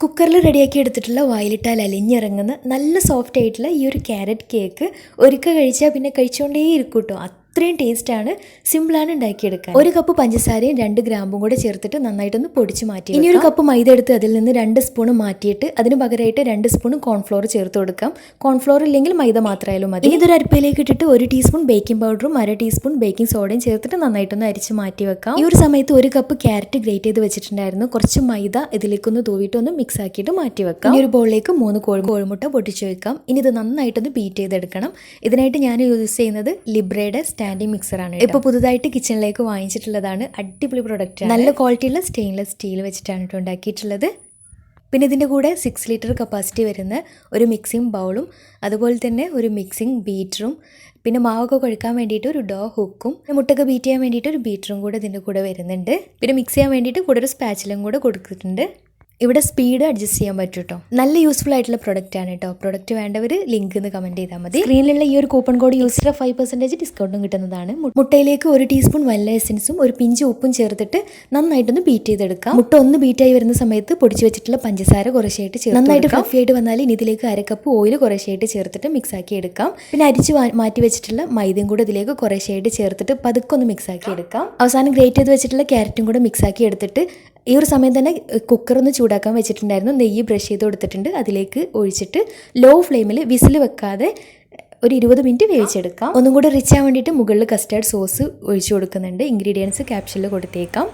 കുക്കറിൽ റെഡിയാക്കി എടുത്തിട്ടുള്ള വായിലിട്ടാൽ അലിഞ്ഞിറങ്ങുന്ന നല്ല സോഫ്റ്റ് ആയിട്ടുള്ള ഈ ഒരു ക്യാരറ്റ് കേക്ക് ഒരിക്കൽ കഴിച്ചാൽ പിന്നെ കഴിച്ചുകൊണ്ടേ ഇരിക്കും കേട്ടോ അത്രയും ടേസ്റ്റാണ് സിമ്പിളാണ് ഉണ്ടാക്കിയെടുക്കാൻ. ഒരു കപ്പ് പഞ്ചസാരയും രണ്ട് ഗ്രാമ്പും കൂടെ ചേർത്തിട്ട് നന്നായിട്ടൊന്ന് പൊടിച്ച് മാറ്റി ഇനി ഒരു കപ്പ് മൈദ എടുത്ത് അതിൽ നിന്ന് രണ്ട് സ്പൂൺ മാറ്റിയിട്ട് അതിന് പകരമായിട്ട് രണ്ട് സ്പൂൺ കോൺഫ്ലോർ ചേർത്ത് കൊടുക്കാം. കോൺഫ്ലോർ ഇല്ലെങ്കിൽ മൈദ മാത്രമായാലും മതി. ഇതൊരു അരിപ്പയിലേക്ക് ഇട്ടിട്ട് ഒരു ടീസ്പൂൺ ബേക്കിംഗ് പൗഡറും അര ടീസ്പൂൺ ബേക്കിംഗ് സോഡയും ചേർത്തിട്ട് നന്നായിട്ടൊന്ന് അരിച്ച് മാറ്റി വെക്കാം ഈ ഒരു സമയത്ത് ഒരു കപ്പ് ക്യാരറ്റ് ഗ്രേറ്റ് ചെയ്ത് വെച്ചിട്ടുണ്ടായിരുന്നു. കുറച്ച് മൈദ ഇതിലേക്കൊന്ന് തൂവിയിട്ട് ഒന്ന് മിക്സ് ആക്കിയിട്ട് മാറ്റി വെക്കാം ഈ ഒരു ബോളിലേക്ക് മൂന്ന് കോഴി കോഴിമുട്ട പൊട്ടിച്ച് വെക്കാം. ഇനി ഇത് നന്നായിട്ടൊന്ന് ബീറ്റ് ചെയ്തെടുക്കണം. ഇതിനായിട്ട് ഞാൻ യൂസ് ചെയ്യുന്നത് ലിബ്രയുടെ സ്റ്റാൻഡിംഗ് മിക്സറാണ് ഇപ്പോൾ പുതുതായിട്ട് കിച്ചണിലേക്ക് വാങ്ങിച്ചിട്ടുള്ളതാണ് അടിപൊളി പ്രൊഡക്റ്റ് നല്ല ക്വാളിറ്റിയുള്ള സ്റ്റെയിൻലെസ് സ്റ്റീൽ വെച്ചിട്ടാണ് ഉണ്ടാക്കിയിട്ടുള്ളത്. പിന്നെ ഇതിന്റെ കൂടെ സിക്സ് ലിറ്റർ കപ്പാസിറ്റി വരുന്ന ഒരു മിക്സിംഗ് ബൗളും അതുപോലെ തന്നെ ഒരു മിക്സിംഗ് ബീറ്ററും പിന്നെ മാവൊക്കെ കുഴക്കാൻ വേണ്ടിയിട്ട് ഒരു ഡോ ഹുക്കും പിന്നെ മുട്ടൊക്കെ ബീറ്റ് ചെയ്യാൻ വേണ്ടിയിട്ട് ഒരു ബീറ്ററും കൂടെ ഇതിന്റെ കൂടെ വരുന്നുണ്ട്. പിന്നെ മിക്സ് ചെയ്യാൻ വേണ്ടിയിട്ട് കൂടെ ഒരു സ്പാച്ചിലും കൂടെ കൊടുത്തിട്ടുണ്ട്. ഇവിടെ സ്പീഡ് അഡ്ജസ്റ്റ് ചെയ്യാൻ പറ്റും കേട്ടോ നല്ല യൂസ്ഫുൾ ആയിട്ടുള്ള പ്രൊഡക്റ്റ് ആണ് കേട്ടോ പ്രൊഡക്റ്റ് വേണ്ടവർ ലിങ്ക് എന്ന് കമന്റ് ചെയ്താൽ മതി. സ്ക്രീനിലുള്ള ഈ ഒരു കൂപ്പൺ കോഡ് യൂസ് ചെയ്ത ഫൈവ് പെർസെന്റേജ് ഡിസ്കൗണ്ടും കിട്ടുന്നതാണ്. മുട്ടയിലേക്ക് ഒരു ടീസ്പൂൺ വല്ല എസൻസും ഒരു പിഞ്ച് ഉപ്പും ചേർത്തിട്ട് നന്നായിട്ടൊന്ന് ബീറ്റ് ചെയ്തെടുക്കാം. മുട്ട ഒന്ന് ബീറ്റായി വരുന്ന സമയത്ത് പൊടിച്ചു വെച്ചിട്ടുള്ള പഞ്ചസാര കുറേശ്ശായിട്ട് ചേർത്ത് നന്നായിട്ട് ഫ്ലഫി ആയിട്ട് വന്നാൽ ഇനി ഇതിലേക്ക് അരക്കപ്പ് ഓയിൽ കുറേശ്ശായിട്ട് ചേർത്തിട്ട് മിക്സ് ആക്കി എടുക്കാം. പിന്നെ അരിച്ച് മാറ്റി വെച്ചിട്ടുള്ള മൈദയും കൂടെ ഇതിലേക്ക് കുറേശ്ശായിട്ട് ചേർത്തിട്ട് പതുക്കെ ഒന്ന് മിക്സ് ആക്കി എടുക്കാം. അവസാനം ഗ്രേറ്റ് ചെയ്ത് വെച്ചിട്ടുള്ള ക്യാരറ്റും കൂടെ മിക്സ് ആക്കി എടുത്തിട്ട് ഈ ഒരു സമയം തന്നെ കുക്കർ ഒന്ന് ചൂടാക്കാൻ വെച്ചിട്ടുണ്ടായിരുന്നു. നെയ്യ് ബ്രഷ് ചെയ്ത് കൊടുത്തിട്ടുണ്ട്. അതിലേക്ക് ഒഴിച്ചിട്ട് ലോ ഫ്ലെയിമിൽ വിസിൽ വെക്കാതെ ഒരു ഇരുപത് മിനിറ്റ് വേവിച്ചെടുക്കാം. ഒന്നും കൂടെ റിച്ച് ആവാൻ വേണ്ടിയിട്ട് മുകളിൽ കസ്റ്റാർഡ് സോസ് ഒഴിച്ചു കൊടുക്കുന്നുണ്ട്. ഇൻഗ്രീഡിയൻസ് ക്യാപ്ഷനിൽ കൊടുത്തേക്കാം.